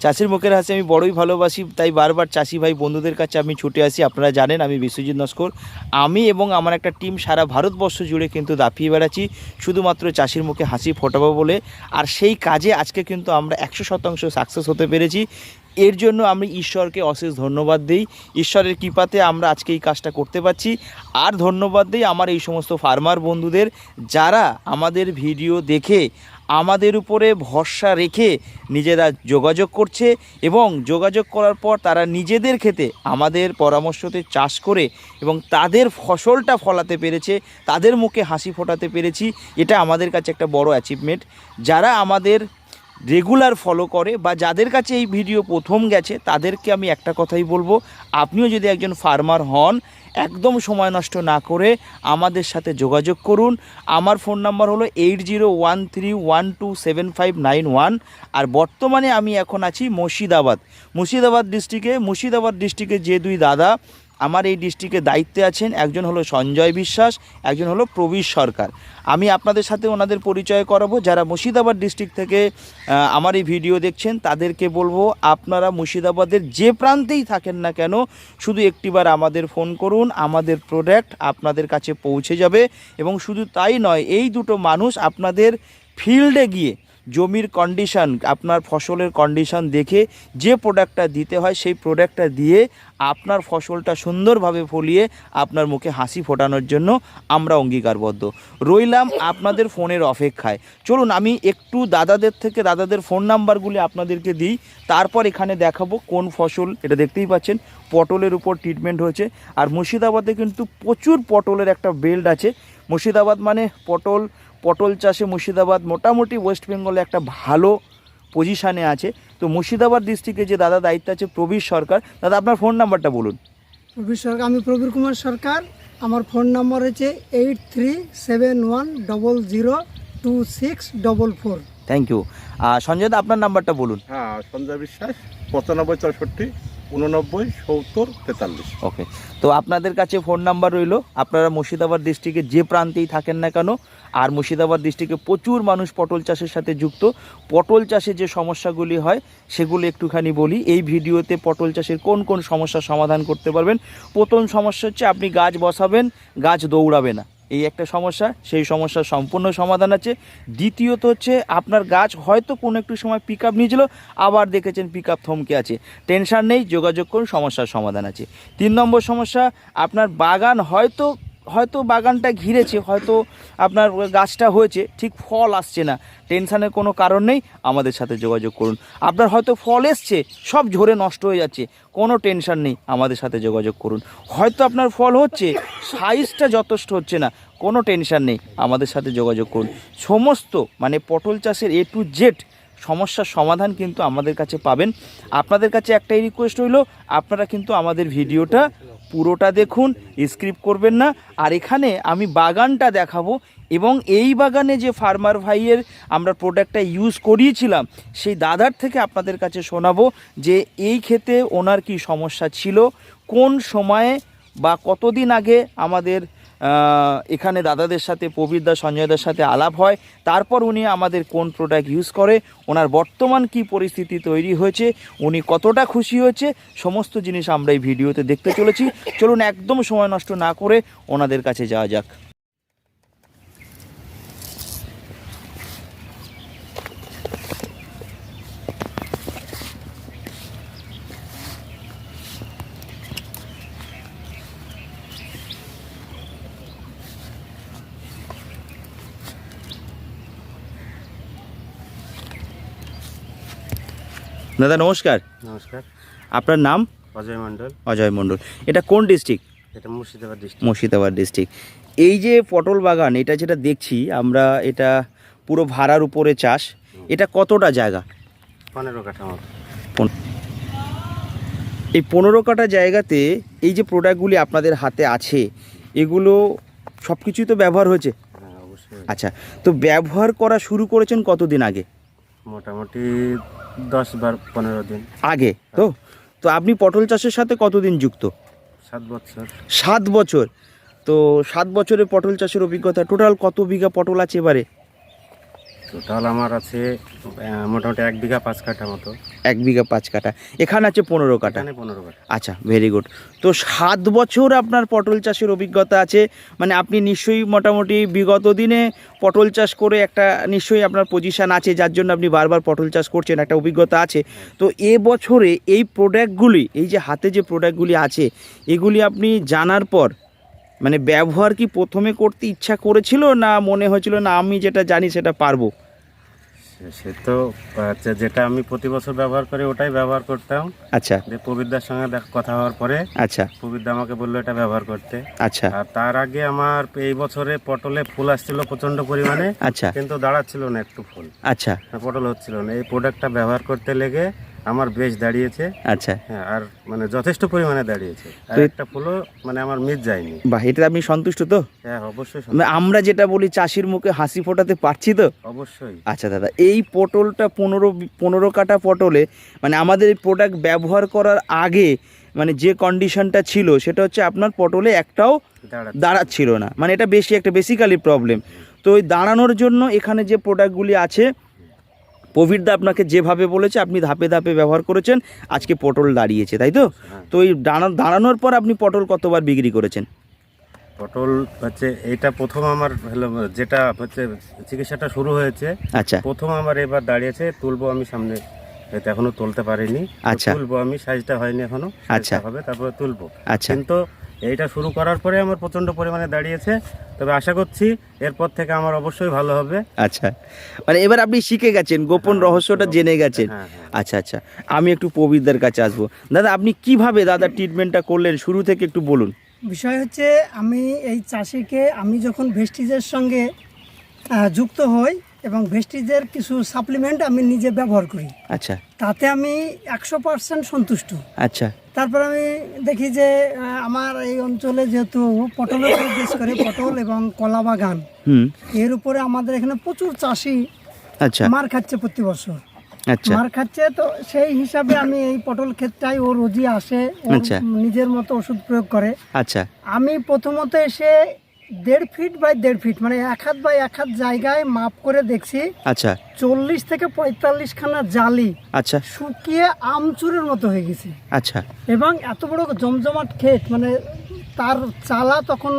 চাষির মুখের হাসি, আমি বড়ই ভালোবাসি, তাই বারবার চাষি ভাই বন্ধুদের কাছে আমি ছুটে আসি। আপনারা জানেন, আমি বিশ্বজিৎ নস্কর। আমি এবং আমার একটা টিম সারা ভারতবর্ষ জুড়ে কিন্তু দাপিয়ে বেড়াচ্ছি, শুধুমাত্র চাষির মুখে হাসি ফোটাবো বলে। আর সেই কাজে আজকে কিন্তু আমরা একশো শতাংশ সাকসেস হতে পেরেছি। এর জন্য আমি ঈশ্বরকে অশেষ ধন্যবাদ দিই। ঈশ্বরের কৃপাতে আমরা আজকে এই কাজটা করতে পারছি। আর ধন্যবাদ দিই আমার এই সমস্ত ফার্মার বন্ধুদের, যারা আমাদের ভিডিও দেখে আমাদের উপরে ভরসা রেখে নিজেরা যোগাযোগ করছে এবং যোগাযোগ করার পর তারা নিজেদের ক্ষেতে আমাদের পরামর্শতে চাষ করে এবং তাদের ফসলটা ফলাতে পেরেছে, তাদের মুখে হাসি ফোটাতে পেরেছি। এটা আমাদের কাছে একটা বড় অ্যাচিভমেন্ট যারা আমাদের রেগুলার ফলো করে বা যাদের কাছে এই ভিডিও প্রথম গেছে, তাদেরকে আমি একটা কথাই বলব। আপনিও যদি একজন ফার্মার হন একদম সময় নষ্ট না করে আমাদের সাথে যোগাযোগ করুন। আমার ফোন নাম্বার হলো eight zero one three one two seven five nine one আর বর্তমানে আমি এখন আছি মুর্শিদাবাদ। মুর্শিদাবাদ ডিস্ট্রিক্টে মুর্শিদাবাদ ডিস্ট্রিক্টে যে দুই দাদা আমার এই ডিস্ট্রিক্টে দায়িত্বে আছেন একজন হলো সঞ্জয় বিশ্বাস, একজন হলো প্রবীর সরকার। আমি আপনাদের সাথে ওনাদের পরিচয় করাবো, যারা মুর্শিদাবাদ ডিস্ট্রিক্ট থেকে আমার এই ভিডিও দেখছেন, তাদেরকে বলব, আপনারা মুর্শিদাবাদের যে প্রান্তেই থাকেন না কেন, শুধু একটিবার আমাদের ফোন করুন, আমাদের প্রোডাক্ট আপনাদের কাছে পৌঁছে যাবে, এবং শুধু তাই নয়, এই দুটো মানুষ আপনাদের ফিল্ডে গিয়ে জমির কন্ডিশন আপনার ফসলের কন্ডিশন দেখে যে প্রোডাক্টটা দিতে হয়, সেই প্রোডাক্টটা দিয়ে আপনার ফসলটা সুন্দরভাবে ফলিয়ে আপনার মুখে হাসি ফোটানোর জন্য আমরা অঙ্গীকারবদ্ধ। রইলাম আপনাদের ফোনের অপেক্ষায়। চলুন, আমি একটু দাদাদের থেকে দাদাদের ফোন নাম্বারগুলি আপনাদেরকে দিই। তারপর এখানে দেখাবো কোন ফসল, এটা দেখতেই পাচ্ছেন, পটলের উপর ট্রিটমেন্ট হয়েছে। আর মুর্শিদাবাদে কিন্তু প্রচুর পটলের একটা বেল্ট আছে। মুর্শিদাবাদ মানে পটল পটল চাষে মুর্শিদাবাদ মোটামুটি ওয়েস্ট বেঙ্গলে একটা ভালো পজিশানে আছে। তো মুর্শিদাবাদ ডিস্ট্রিক্টে যে দাদা দায়িত্ব আছে প্রবীর সরকার দাদা আপনার ফোন নাম্বারটা বলুন। প্রবীর সরকার আমি প্রবীর কুমার সরকার আমার ফোন নাম্বার হচ্ছে eight three seven one double zero two six double four thank you আর সঞ্জয় দা আপনার নাম্বারটা বলুন। হ্যাঁ সঞ্জয় বিশ্বাস পঁচানব্বই চৌষট্টি উননব্বই, সত্তর, তেতাল্লিশ। ওকে। তো আপনাদের কাছে ফোন নাম্বার রইল। আপনারা মুর্শিদাবাদ ডিস্ট্রিক্টে যে প্রান্তেই থাকেন না কেন, আর মুর্শিদাবাদ ডিস্ট্রিক্টে প্রচুর মানুষ পটল চাষের সাথে যুক্ত, পটল চাষে যে সমস্যাগুলি হয়, সেগুলো একটুখানি বলি। এই ভিডিওতে পটল চাষের কোন কোন সমস্যার সমাধান করতে পারবেন? প্রথম সমস্যা হচ্ছে আপনি গাছ বসাবেন, গাছ দৌড়াবে না। এই একটা সমস্যা, সেই সমস্যার সম্পূর্ণ সমাধান আছে। দ্বিতীয়ত হচ্ছে, আপনার গাছ হয়তো কোনো একটু সময় পিক আপ নিয়েছিল, আবার দেখেছেন পিক আপ থমকে আছে। টেনশান নেই, যোগাযোগ করুন, সমস্যার সমাধান আছে। তিন নম্বর সমস্যা, আপনার বাগান হয়তো হয়তো বাগানটা ঘিরেছে, হয়তো আপনার গাছটা হয়েছে, ঠিক ফল আসছে না। টেনশানের কোনো কারণ নেই, আমাদের সাথে যোগাযোগ করুন। আপনার হয়তো ফল এসছে, সব ঝরে নষ্ট হয়ে যাচ্ছে, কোনো টেনশান নেই, আমাদের সাথে যোগাযোগ করুন। হয়তো আপনার ফল হচ্ছে, সাইজটা যথেষ্ট হচ্ছে না, কোনো টেনশন নেই, আমাদের সাথে যোগাযোগ করুন। সমস্ত মানে পটল চাষের এ টু জেড সমস্যার সমাধান কিন্তু আমাদের কাছে পাবেন। আপনাদের কাছে একটাই রিকোয়েস্ট হইল আপনারা কিন্তু আমাদের ভিডিওটা পুরোটা দেখুন, স্ক্রিপ্ট করবেন না। আর এখানে আমি বাগানটা দেখাবো এবং এই বাগানে যে ফার্মার ভাইয়ের আমরা প্রোডাক্টটা ইউজ করিয়েছিলাম, সেই দাদার থেকে আপনাদের কাছে শোনাবো যে এই ক্ষেতে ওনার কি সমস্যা ছিল, কোন সময়ে বা কতদিন আগে আমাদের এখানে দাদাদের সাথে প্রবীরদা সঞ্জয়দার সাথে আলাপ হয়। তারপর উনি আমাদের কোন প্রোডাক্ট ইউজ করে, ওনার বর্তমান কি পরিস্থিতি তৈরি হয়েছে, উনি কতটা খুশি হয়েছে, সমস্ত জিনিস আমরা এই ভিডিওতে দেখতে চলেছি। চলুন একদম সময় নষ্ট না করে ওনাদের কাছে যাওয়া যাক। দাদা নমস্কার। নমস্কার। আপনার নাম? অজয় মণ্ডল। অজয় মণ্ডল। এটা কোন ডিস্ট্রিক্ট এটা মুর্শিদাবাদ ডিস্ট্রিক্ট মুর্শিদাবাদ ডিস্ট্রিক্ট এই যে পটল বাগান এটা যেটা দেখছি আমরা এটা পুরো ভাড়ার উপরে চাষ। এটা কতটা জায়গা? পনেরো কাঠা মতো। এই পনেরো কাটা জায়গাতে এই যে প্রোডাক্টগুলি আপনাদের হাতে আছে এগুলো সব কিছুই তো ব্যবহার হয়েছে? হ্যাঁ অবশ্যই। আচ্ছা তো ব্যবহার করা শুরু করেছেন কতদিন আগে? মোটামুটি দশ বার পনেরো দিন। আগে তো? তো আপনি পটল চাষের সাথে কতদিন যুক্ত? সাত বছর। সাত বছর। তো সাত বছরে পটল চাষের অভিজ্ঞতা টোটাল কত বিঘা পটল আছে এবারে? টোটাল আমার আছে মোটামুটি এক বিঘা পাঁচ কাঠা মতো। এক বিঘা পাঁচ কাটা এখানে আছে পনেরো কাটা এখানে পনেরো কাঠা। আচ্ছা ভেরি গুড তো সাত বছর আপনার পটল চাষের অভিজ্ঞতা আছে। মানে আপনি নিশ্চয়ই মোটামুটি বিগত দিনে পটল চাষ করে একটা নিশ্চয়ই আপনার পজিশন আছে যার জন্য আপনি বারবার পটল চাষ করছেন একটা অভিজ্ঞতা আছে। তো এ বছরে এই প্রোডাক্টগুলি এই যে হাতে যে প্রোডাক্টগুলি আছে এগুলি আপনি জানার পর মানে ব্যবহার কি প্রথমে করতে ইচ্ছা করেছিল না মনে হয়েছিল না আমি যেটা জানি সেটা পারব সে- তো হচ্ছে যেটা আমি প্রতি বছর ব্যবহার করি ওটাই ব্যবহার করতাম। আচ্ছা। যে প্রবীরদার সঙ্গে দেখ কথা হওয়ার পরে আচ্ছা। প্রবীরদা আমাকে বলল এটা ব্যবহার করতে। আচ্ছা। আর তার আগে আমার এই বছরে পটলে ফুল আসছিল প্রচণ্ড পরিমাণে। আচ্ছা। কিন্তু দাঁড়াচ্ছিল না একটু ফুল। আচ্ছা। পটল হচ্ছিল না। এই প্রোডাক্টটা ব্যবহার করতে লেগে আমার বেশ দাঁড়িয়েছে। আচ্ছা। হ্যাঁ আর মানে যথেষ্ট পরিমাণে দাঁড়িয়েছে। আর একটা ফুলও মানে আমার মিস যায়নি। বাহ এটা আপনি সন্তুষ্ট তো? হ্যাঁ অবশ্যই মানে আমরা যেটা বলি চাষির মুখে হাসি ফোটাতে পারছি তো? অবশ্যই। আচ্ছা দাদা এই পটলটা পনেরো পনেরো কাটা পটলে মানে আমাদের এই প্রোডাক্ট ব্যবহার করার আগে মানে যে কন্ডিশনটা ছিল সেটা হচ্ছে আপনার পটলে একটাও দাঁড়া দাঁড়াচ্ছিল না। মানে এটা বেশি একটা বেসিক্যালি প্রবলেম তো ওই দাঁড়ানোর জন্য এখানে যে প্রোডাক্টগুলি আছে প্রবীরদা আপনাকে যেভাবে বলেছে আপনি ধাপে ধাপে ব্যবহার করেছেন আজকে পটল দাঁড়িয়েছে তাই তো? হ্যাঁ। তো এই দাঁড়া দাঁড়ানোর পর আপনি পটল কতবার বিক্রি করেছেন? পটল হচ্ছে এটা প্রথম আমার হলো যেটা হচ্ছে চিকিৎসাটা শুরু হয়েছে। আচ্ছা। প্রথম আমার এবার দাঁড়িয়েছে তুলবো আমি সামনে এখনও তুলতে পারিনি। আচ্ছা। তুলবো আমি সাইজটা হয়নি এখনও আচ্ছা। হবে তারপরে তুলবো। আচ্ছা। কিন্তু এইটা শুরু করার পরে আমার প্রচণ্ড পরিমাণে দাঁড়িয়েছে। তবে আশা করছি এরপর থেকে আমার অবশ্যই ভালো হবে। আচ্ছা। মানে এবার আপনি শিখে গেছেন গোপন হ্যাঁ, রহস্যটা জেনে গেছেন। হ্যাঁ হ্যাঁ। আচ্ছা আচ্ছা। আমি একটু প্রবীরদার কাছে আসব। দাদা আপনি কীভাবে দাদা ট্রিটমেন্টটা করলেন? শুরু থেকে একটু বলুন। বিষয় হচ্ছে আমি এই চাষিকে আমি যখন ভেস্টিজের সঙ্গে যুক্ত হই এবং ভেস্টিজের কিছু সাপ্লিমেন্ট আমি নিজে ব্যবহার করি। আচ্ছা। তাতে আমি একশো পার্সেন্ট সন্তুষ্ট। আচ্ছা। তারপর আমি দেখি যে আমার এই অঞ্চলে যেহেতু পটলের বিশেষ বেশ করে পটল এবং কলা বাগান হুম। এর উপরে আমাদের এখানে প্রচুর চাষি আচ্ছা। মার খাচ্ছে প্রতি বছর। আচ্ছা। মার খাচ্ছে তো সেই হিসাবে আমি এই পটল ক্ষেতটাই ও রোজই আসে আচ্ছা। নিজের মতো ওষুধ প্রয়োগ করে। আচ্ছা। আমি প্রথমত এসে দেড় ফিট বাই দেড় ফিট মানে এক হাত বাই এক হাত জায়গায় মাপ করে দেখছি। আচ্ছা। চল্লিশ থেকে পঁয়তাল্লিশ খানা জালি আচ্ছা। শুকিয়ে আমচুরের মতো হয়ে গেছে। আচ্ছা। এবং এত বড় জমজমাট ক্ষেত মানে তার চালা তখন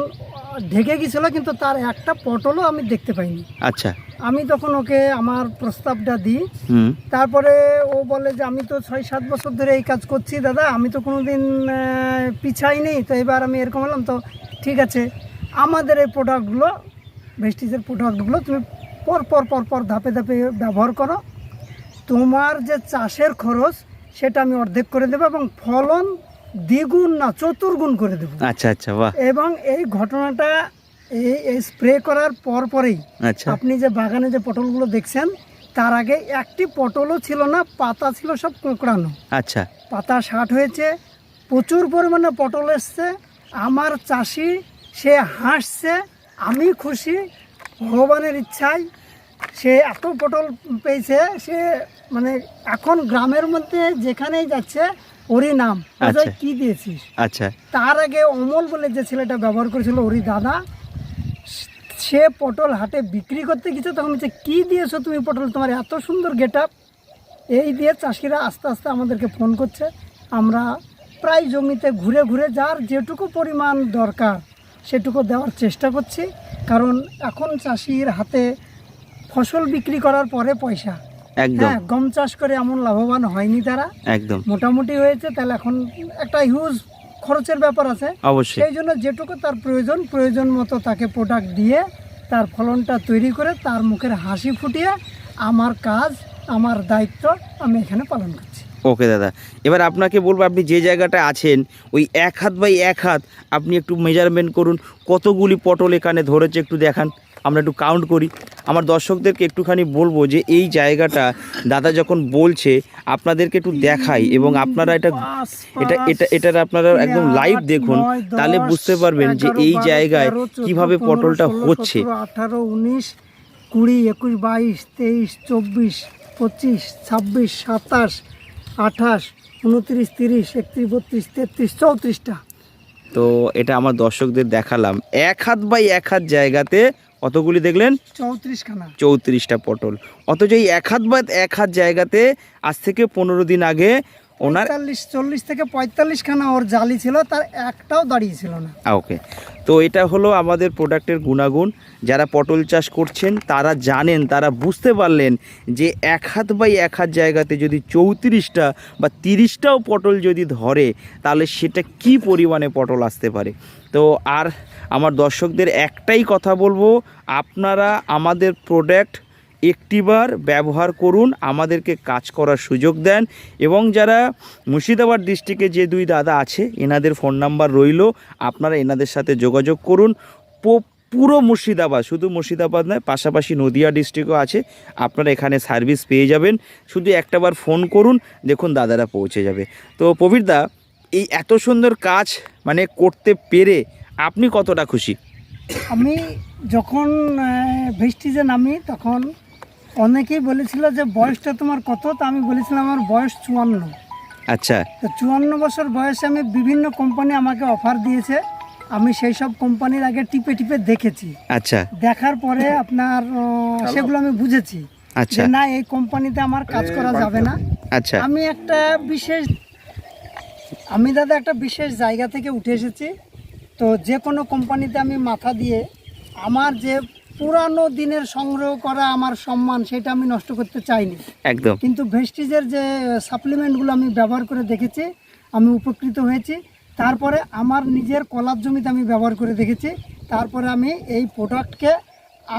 ঢেকে গেছিল কিন্তু তার একটা পটলও আমি দেখতে পাইনি। আচ্ছা। আমি তখন ওকে আমার প্রস্তাবটা দিই। তারপরে ও বলে যে আমি তো ছয় সাত বছর ধরে এই কাজ করছি দাদা আমি তো কোনোদিন আহ, পিছাইনি তো এবার আমি এরকম হলাম তো ঠিক আছে। আমাদের এই প্রোডাক্টগুলো ভেস্টিজের প্রোডাক্টগুলো তুমি পর পর পর পর ধাপে ধাপে ব্যবহার করো। তোমার যে চাষের খরচ সেটা আমি অর্ধেক করে দেবো এবং ফলন দ্বিগুণ না চতুর্গুণ করে দেবো। আচ্ছা আচ্ছা বাহ। এবং এই ঘটনাটা এই এই স্প্রে করার পর পরেই আচ্ছা। আপনি যে বাগানে যে পটলগুলো দেখছেন তার আগে একটি পটলও ছিল না পাতা ছিল সব কোঁকড়ানো। আচ্ছা। পাতা ষাট হয়েছে প্রচুর পরিমাণে পটল এসছে। আমার চাষি সে হাসছে আমি খুশি ভগবানের ইচ্ছায় সে এত পটল পেয়েছে সে মানে এখন গ্রামের মধ্যে যেখানেই যাচ্ছে ওরই নাম। আচ্ছা। কি দিয়েছিস? আচ্ছা। তার আগে অমল বলে যে ছেলেটা ব্যবহার করেছিল ওরি দাদা সে পটল হাটে বিক্রি করতে গেছে তখন বলছে কী দিয়েছ তুমি পটল? তোমার এত সুন্দর গেট আপ এই দিয়ে চাষিরা আস্তে আস্তে আমাদেরকে ফোন করছে। আমরা প্রায় জমিতে ঘুরে ঘুরে যার যেটুকু পরিমাণ দরকার সেটুকু দেওয়ার চেষ্টা করছি। কারণ এখন চাষির হাতে ফসল বিক্রি করার পরে পয়সা। একদম। হ্যাঁ গম চাষ করে এমন লাভবান হয়নি তারা। একদম। মোটামুটি হয়েছে তাহলে এখন একটা হিউজ খরচের ব্যাপার আছে। অবশ্যই। সেই জন্য যেটুকু তার প্রয়োজন প্রয়োজন মতো তাকে প্রোডাক্ট দিয়ে তার ফলনটা তৈরি করে তার মুখের হাসি ফুটিয়ে আমার কাজ আমার দায়িত্ব আমি এখানে পালন করছি। ওকে দাদা। এবার আপনাকে বলব আপনি যে জায়গাটা আছেন ওই এক হাত বাই এক হাত আপনি একটু মেজারমেন্ট করুন কতগুলি পটল এখানে ধরেছে একটু দেখান। আমরা একটু কাউন্ট করি। আমার দর্শকদেরকে একটুখানি বলব যে এই জায়গাটা দাদা যখন বলছে আপনাদেরকে একটু দেখাই এবং আপনারা এটা এটা এটা এটার আপনারা একদম লাইভ দেখুন তাহলে বুঝতে পারবেন যে এই জায়গায় কীভাবে পটলটা হচ্ছে। আঠারো উনিশ কুড়ি একুশ বাইশ তেইশ চব্বিশ পঁচিশ ছাব্বিশ সাতাশ আঠাশ উনত্রিশ তিরিশ একত্রিশ বত্রিশ তেত্রিশ চৌত্রিশটা। তো এটা আমার দর্শকদের দেখালাম। এক হাত বাই এক হাত জায়গাতে কতগুলি দেখলেন? চৌত্রিশখানা। চৌত্রিশটা পটল। অথচ এই এক হাত বা এক হাত জায়গাতে আজ থেকে পনেরো দিন আগে ওনার চল্লিশ থেকে পঁয়তাল্লিশ খানা ওর জালি ছিল তার একটাও দাঁড়িয়েছিল না। ওকে। তো এটা হলো আমাদের প্রোডাক্টের গুণাগুণ। যারা পটল চাষ করছেন তারা জানেন তারা বুঝতে পারলেন যে এক হাত বাই এক হাত জায়গাতে যদি চৌত্রিশটা বা তিরিশটাও পটল যদি ধরে তাহলে সেটা কি পরিমাণে পটল আসতে পারে? তো আর আমার দর্শকদের একটাই কথা বলব আপনারা আমাদের প্রোডাক্ট একটিবার ব্যবহার করুন, আমাদেরকে কাজ করার সুযোগ দেন এবং যারা মুর্শিদাবাদ ডিস্ট্রিক্টে যে দুই দাদা আছে, এনাদের ফোন নাম্বার রইল, আপনারা এনাদের সাথে যোগাযোগ করুন। পুরো মুর্শিদাবাদ, শুধু মুর্শিদাবাদ নয়, পাশাপাশি নদিয়া ডিস্ট্রিক্টও আছে, আপনারা এখানে সার্ভিস পেয়ে যাবেন। শুধু একটাবার ফোন করুন, দেখুন দাদারা পৌঁছে যাবে। তো প্রবীরদা এই এত সুন্দর কাজ মানে করতে পেরে আপনি কতটা খুশি? আমি যখন ভেস্টিজে নামি, তখন অনেকেই বলেছিল যে বয়সটা তোমার কত? তা আমি বলেছিলাম আমার বয়স চুয়ান্ন। আচ্ছা। তো চুয়ান্ন বছর বয়সে আমি বিভিন্ন কোম্পানি আমাকে অফার দিয়েছে। আমি সেই সব কোম্পানির আগে টিপে টিপে দেখেছি। আচ্ছা। দেখার পরে আপনার সেগুলো আমি বুঝেছি। আচ্ছা। না এই কোম্পানিতে আমার কাজ করা যাবে না। আচ্ছা। আমি একটা বিশেষ আমি দাদা একটা বিশেষ জায়গা থেকে উঠে এসেছি। তো যে কোনো কোম্পানিতে আমি মাথা দিয়ে আমার যে পুরানো দিনের সংগ্রহ করা আমার সম্মান সেটা আমি নষ্ট করতে চাইনি। একদম। কিন্তু ভেস্টিজের যে সাপ্লিমেন্টগুলো আমি ব্যবহার করে দেখেছি আমি উপকৃত হয়েছি। তারপরে আমার নিজের কলার জমিতে আমি ব্যবহার করে দেখেছি। তারপরে আমি এই প্রোডাক্টকে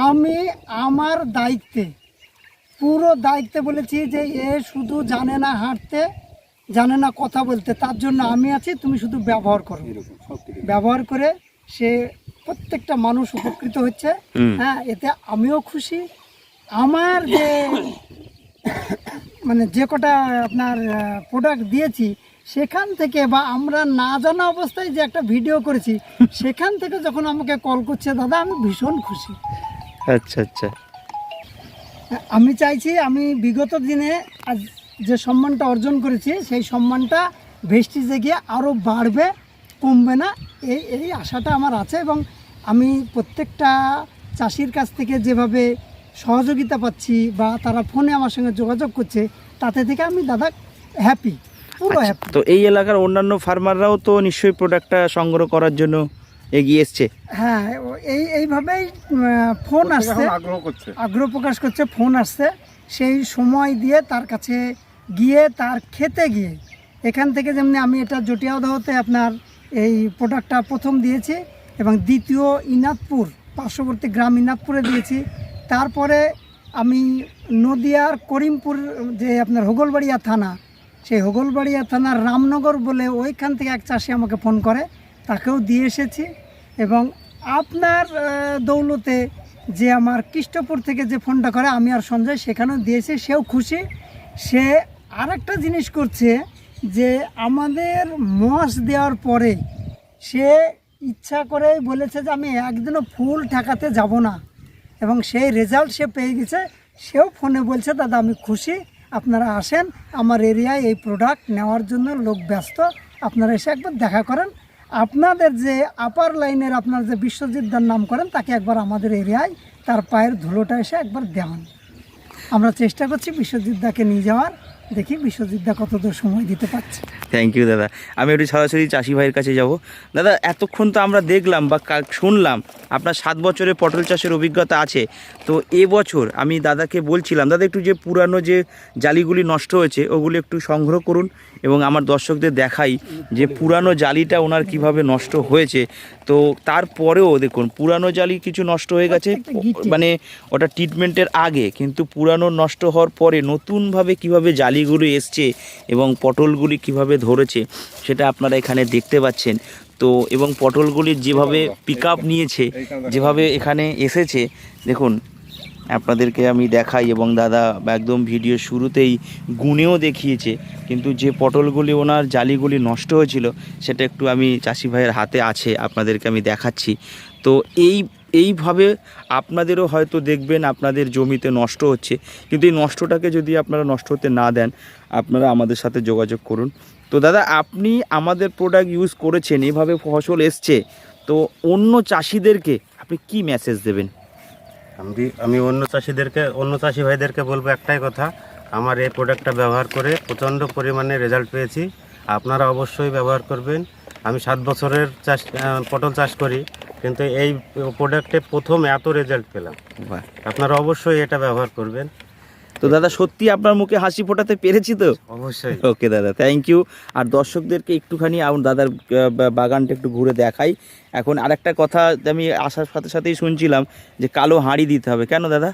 আমি আমার দায়িত্বে পুরো দায়িত্বে বলেছি যে এ শুধু জানে না হাঁটতে জানে না কথা বলতে তার জন্য আমি আছি তুমি শুধু ব্যবহার করো। ব্যবহার করে সে প্রত্যেকটা মানুষ উপকৃত হচ্ছে। হ্যাঁ এতে আমিও খুশি। আমার যে মানে যে কটা আপনার প্রোডাক্ট দিয়েছি সেখান থেকে বা আমরা না জানা অবস্থায় যে একটা ভিডিও করেছি সেখান থেকে যখন আমাকে কল করছে দাদা আমি ভীষণ খুশি। আচ্ছা আচ্ছা। আমি চাইছি আমি বিগত দিনে আজ যে সম্মানটা অর্জন করেছি সেই সম্মানটা ভেস্টিজে গিয়ে আরও বাড়বে কমবে না এই এই আশাটা আমার আছে এবং আমি প্রত্যেকটা চাষির কাছ থেকে যেভাবে সহযোগিতা পাচ্ছি বা তারা ফোনে আমার সঙ্গে যোগাযোগ করছে তাতে থেকে আমি দাদা হ্যাপি পুরো আচ্ছা, হ্যাপি তো এই এলাকার অন্যান্য ফার্মাররাও তো নিশ্চয়ই প্রোডাক্টটা সংগ্রহ করার জন্য এগিয়ে এসছে? হ্যাঁ ও- এই এইভাবেই ফোন আসছে। আগ্রহ করছে। আগ্রহ প্রকাশ করছে ফোন আসছে। সেই সময় দিয়ে তার কাছে গিয়ে তার খেতে গিয়ে এখান থেকে যেমনি আমি এটা জটিয়াদহতে আপনার এই প্রোডাক্টটা প্রথম দিয়েছি। এবং দ্বিতীয় ইনাদপুর পার্শ্ববর্তী গ্রাম ইনাদপুরে দিয়েছি। তারপরে আমি নদিয়ার করিমপুর, যে আপনার হোগলবাড়িয়া থানা, সেই হোগলবাড়িয়া থানার রামনগর বলে ওইখান থেকে এক চাষি আমাকে ফোন করে, তাকেও দিয়ে এসেছি। এবং আপনার দৌলতে যে আমার কৃষ্ণপুর থেকে যে ফোনটা করে, আমি আর সঞ্জয় সেখানেও দিয়েছি, সেও খুশি। সে আরেকটা জিনিস করছে যে আমাদের মস দেওয়ার পরে সে ইচ্ছা করে বলেছে যে আমি একদিনও ফুল ঠেকাতে যাব না। এবং সেই রেজাল্ট সে পেয়ে গেছে। সেও ফোনে বলছে, দাদা, আমি খুশি। আপনারা আসেন। আমার এরিয়ায় এই প্রোডাক্ট নেওয়ার জন্য লোক ব্যস্ত। আপনারা এসে একবার দেখা করেন। আপনাদের যে আপার লাইনের আপনার যে বিশ্বজিৎদার নাম করেন, তাকে একবার আমাদের এরিয়ায় তার পায়ের ধুলোটা এসে একবার দেওয়ান আমরা চেষ্টা করছি বিশ্বজিৎদাকে নিয়ে যাওয়ার। দেখি বিশ্বজিৎদা কতদূর সময় দিতে পারছে। থ্যাংক ইউ দাদা। আমি একটু সরাসরি চাষি ভাইয়ের কাছে যাব। দাদা, এতক্ষণ তো আমরা দেখলাম বা শুনলাম, আপনার সাত বছরের পটল চাষের অভিজ্ঞতা আছে। তো এবছর আমি দাদাকে বলছিলাম, দাদা, একটু যে পুরানো যে জালিগুলি নষ্ট হয়েছে, ওগুলি একটু সংগ্রহ করুন। এবং আমার দর্শকদের দেখাই যে পুরানো জালিটা ওনার কীভাবে নষ্ট হয়েছে। তো তারপরেও দেখুন পুরানো জালি কিছু নষ্ট হয়ে গেছে মানে ওটা ট্রিটমেন্টের আগে কিন্তু পুরানো নষ্ট হওয়ার পরে নতুনভাবে কীভাবে জালিগুলো এসছে এবং পটলগুলি কীভাবে ধরেছে সেটা আপনারা এখানে দেখতে পাচ্ছেন। তো এবং পটলগুলির যেভাবে পিক আপ নিয়েছে যেভাবে এখানে এসেছে দেখুন আপনাদেরকে আমি দেখাই এবং দাদা একদম ভিডিও শুরুতেই গুণেও দেখিয়েছে। কিন্তু যে পটলগুলি ওনার জালিগুলি নষ্ট হয়েছিল, সেটা একটু আমি চাষি ভাইয়ের হাতে আছে, আপনাদেরকে আমি দেখাচ্ছি। তো এই, এইভাবে আপনাদেরও হয়তো দেখবেন আপনাদের জমিতে নষ্ট হচ্ছে। কিন্তু এই নষ্টটাকে যদি আপনারা নষ্ট হতে না দেন, আপনারা আমাদের সাথে যোগাযোগ করুন। তো দাদা, আপনি আমাদের প্রোডাক্ট ইউজ করেছেন, এভাবে ফসল এসছে। তো অন্য চাষিদেরকে আপনি কি মেসেজ দেবেন? আমি আমি অন্য চাষিদেরকে অন্য চাষি ভাইদেরকে বলব একটাই কথা আমার এই প্রোডাক্টটা ব্যবহার করে প্রচণ্ড পরিমাণে রেজাল্ট পেয়েছি। আপনারা অবশ্যই ব্যবহার করবেন। আমি সাত বছরের চাষ পটল চাষ করি কিন্তু এই প্রোডাক্টে প্রথম এত রেজাল্ট পেলাম। আপনারা অবশ্যই এটা ব্যবহার করবেন। তো দাদা সত্যি আপনার মুখে হাসি ফোটাতে পেরেছি তো? অবশ্যই। ওকে দাদা থ্যাংক ইউ আর দর্শকদেরকে একটুখানি আমার দাদার বাগানটা একটু ঘুরে দেখাই। এখন আরেকটা কথা আমি আসার সাথে সাথেই শুনছিলাম যে কালো হাঁড়ি দিতে হবে। কেন দাদা?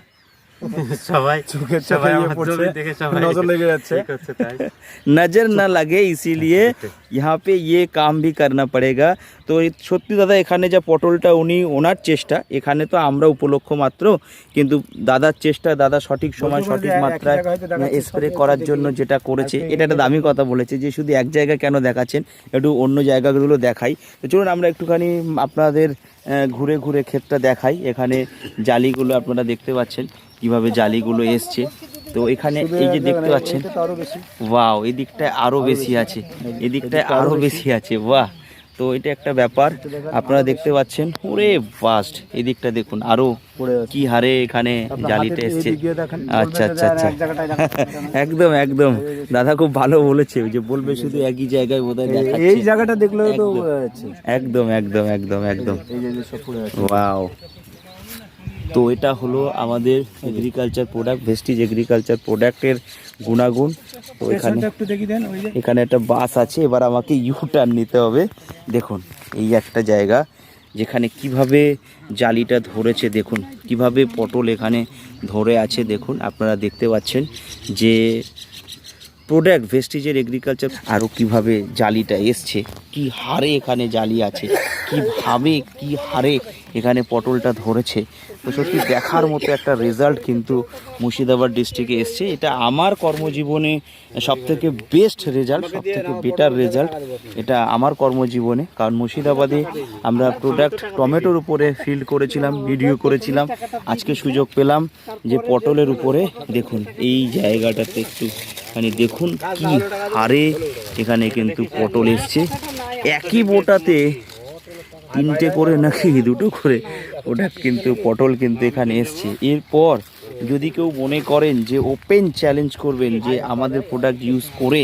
সবাই চোখের সবাই চোখে ইয়ে আমার পড়ছে, জমি দেখে সবাই নজর লেগে যাচ্ছে। ঠিক হচ্ছে তাই নজর না লাগে ইসিলিয়ে यहाँ पे ये काम भी करना पड़ेगा তো এই সত্যি দাদা এখানে যা পটলটা উনি ওনার চেষ্টা এখানে তো আমরা উপলক্ষ মাত্র কিন্তু দাদার চেষ্টা দাদা সঠিক সময় বলতে পারে সঠিক যে এক মাত্রায় জায়গায় হয়তো দেখাচ্ছে, স্প্রে সব করার জায়গায় জন্য দেখি। যেটা করেছে আজকে এটা একটা দামি কথা বলেছে যে শুধু এক জায়গায় কেন দেখাচ্ছেন একটু অন্য জায়গাগুলো দেখাই তো চলুন আমরা একটুখানি আপনাদের আহ, ঘুরে ঘুরে ক্ষেতটা দেখাই এখানে জালিগুলো আপনারা দেখতে পাচ্ছেন কীভাবে জালিগুলো এসছে। তো এখানে এই যে দেখতে পাচ্ছেন ওয়াও এই দিকটায় আরও বেশি আছে এদিকটায় আরও বেশি আছে বাহ। তো এটা একটা ব্যাপার আপনারা দেখতে পাচ্ছেন ওরে ফাস্ট এই দিকটা দেখুন আরও কি হারে এখানে জালিটা এসছে। আচ্ছা আচ্ছা আচ্ছা। একদম একদম। দাদা খুব ভালো বলেছে যে বলবে শুধু একই জায়গায় বোধহয় দেখাচ্ছে। এই জায়গাটা দেখলেও তো একদম। একদম একদম একদম ওয়াও। তো এটা হলো আমাদের এগ্রিকালচার প্রোডাক্ট ভেস্টিজ এগ্রিকালচার প্রোডাক্টের গুণাগুণ। তো এখানে এখানে একটা বাস আছে এবার আমাকে ইউ টার্ন নিতে হবে। দেখুন এই একটা জায়গা যেখানে কীভাবে জালিটা ধরেছে দেখুন কীভাবে পটল এখানে ধরে আছে দেখুন আপনারা দেখতে পাচ্ছেন যে প্রোডাক্ট ভেস্টিজের এগ্রিকালচার আরও কীভাবে জালিটা এসছে কি হারে এখানে জালি আছে কীভাবে কি হারে এখানে পটলটা ধরেছে তো সত্যি দেখার মতো একটা রেজাল্ট কিন্তু মুর্শিদাবাদ ডিস্ট্রিক্টে এসছে। এটা আমার কর্মজীবনে সবথেকে বেস্ট রেজাল্ট সবথেকে বেটার রেজাল্ট এটা আমার কর্মজীবনে, কারণ মুর্শিদাবাদে আমরা প্রোডাক্ট টমেটোর উপরে ফিল্ড করেছিলাম ভিডিও করেছিলাম। আজকে সুযোগ পেলাম যে পটলের উপরে দেখুন, এই জায়গাটাতে একটু মানে দেখুন কি হারে এখানে কিন্তু পটল এসছে। একই বোটাতে তিনটে করে নাকি দুটো করে? ওটা কিন্তু পটল কিন্তু এখানে এসছে। এরপর যদি কেউ মনে করেন যে ওপেন চ্যালেঞ্জ করবেন, যে আমাদের প্রোডাক্ট ইউজ করে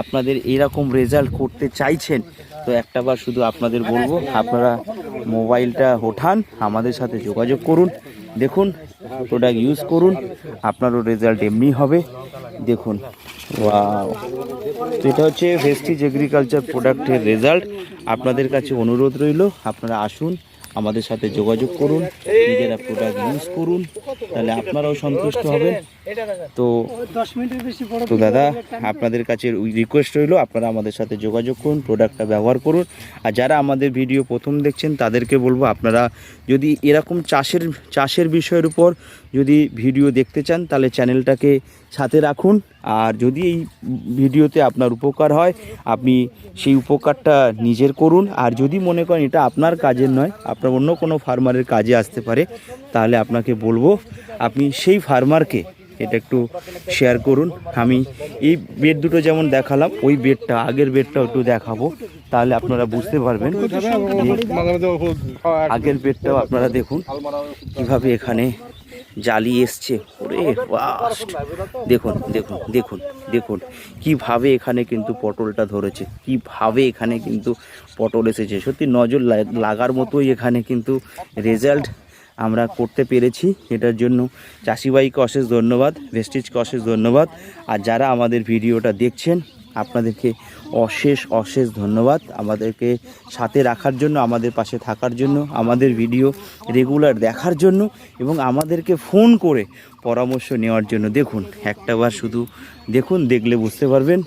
আপনাদের এরকম রেজাল্ট করতে চাইছেন, তো একটাবার শুধু আপনাদের বলব, আপনারা মোবাইলটা ওঠান, আমাদের সাথে যোগাযোগ করুন, দেখুন প্রোডাক্ট ইউজ করুন, আপনারও রেজাল্ট এমনি হবে। দেখুন ওয়াও তো এটা হচ্ছে ভেস্টিজ এগ্রিকালচার প্রোডাক্টের রেজাল্ট আপনাদের কাছে অনুরোধ রইল, আপনারা আসুন, আমাদের সাথে যোগাযোগ করুন, নিজেরা প্রোডাক্ট ইউজ করুন, তাহলে আপনারাও সন্তুষ্ট হবেন। তো দশ মিনিটের বেশি বড় তো দাদা আপনাদের কাছে রিকোয়েস্ট রইল আপনারা আমাদের সাথে যোগাযোগ করুন প্রোডাক্টটা ব্যবহার করুন। আর যারা আমাদের ভিডিও প্রথম দেখছেন তাদেরকে বলব আপনারা যদি এরকম চাষের চাষের বিষয়ের উপর যদি ভিডিও দেখতে চান তাহলে চ্যানেলটাকে সাথে রাখুন। আর যদি এই ভিডিওতে আপনার উপকার হয় আপনি সেই উপকারটা নিজের করুন। আর যদি মনে করেন এটা আপনার কাজের নয় আপনার অন্য কোনো ফার্মারের কাজে আসতে পারে তাহলে আপনাকে বলব আপনি সেই ফার্মারকে এটা একটু শেয়ার করুন। আমি এই বেড দুটো যেমন দেখালাম, ওই বেডটা আগের বেডটাও একটু দেখাবো, তাহলে আপনারা বুঝতে পারবেন আগের বেডটাও আপনারা দেখুন, কীভাবে এখানে জালি এসছে। ওরে ফাস্ট দেখুন দেখুন দেখুন দেখুন, কীভাবে এখানে কিন্তু পটলটা ধরেছে, কীভাবে এখানে কিন্তু পটল এসেছে। সত্যি নজর লাগার মতোই এখানে কিন্তু রেজাল্ট আমরা করতে পেরেছি। এটার জন্য চাষিবাইকে অশেষ ধন্যবাদ, ভেস্টিজকে অশেষ ধন্যবাদ। আর যারা আমাদের ভিডিওটা দেখছেন, আপনাদেরকে অশেষ অশেষ ধন্যবাদ। আমাদেরকে সাথে রাখার জন্য, আমাদের পাশে থাকার জন্য, আমাদের ভিডিও রেগুলার দেখার জন্য এবং আমাদেরকে ফোন করে পরামর্শ নেওয়ার জন্য। দেখুন একটাবার শুধু দেখুন, দেখলে বুঝতে পারবেন।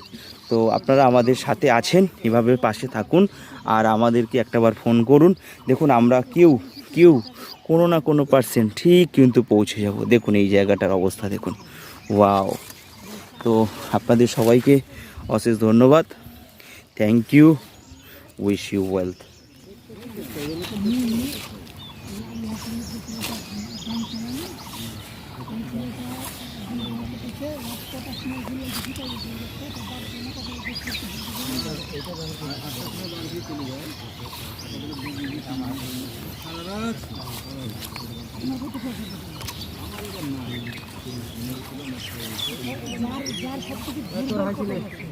তো আপনারা আমাদের সাথে আছেন, এভাবে পাশে থাকুন। আর আমাদেরকে একটাবার ফোন করুন। দেখুন, আমরা কেউ কেউ, কোনো না কোনো পার্সেন্ট ঠিক কিন্তু পৌঁছে যাব। দেখুন এই জায়গাটার অবস্থা, দেখুন। ওয়াও তো আপনাদের সবাইকে অশেষ ধন্যবাদ। Thank you wish you wealth তোর হাসি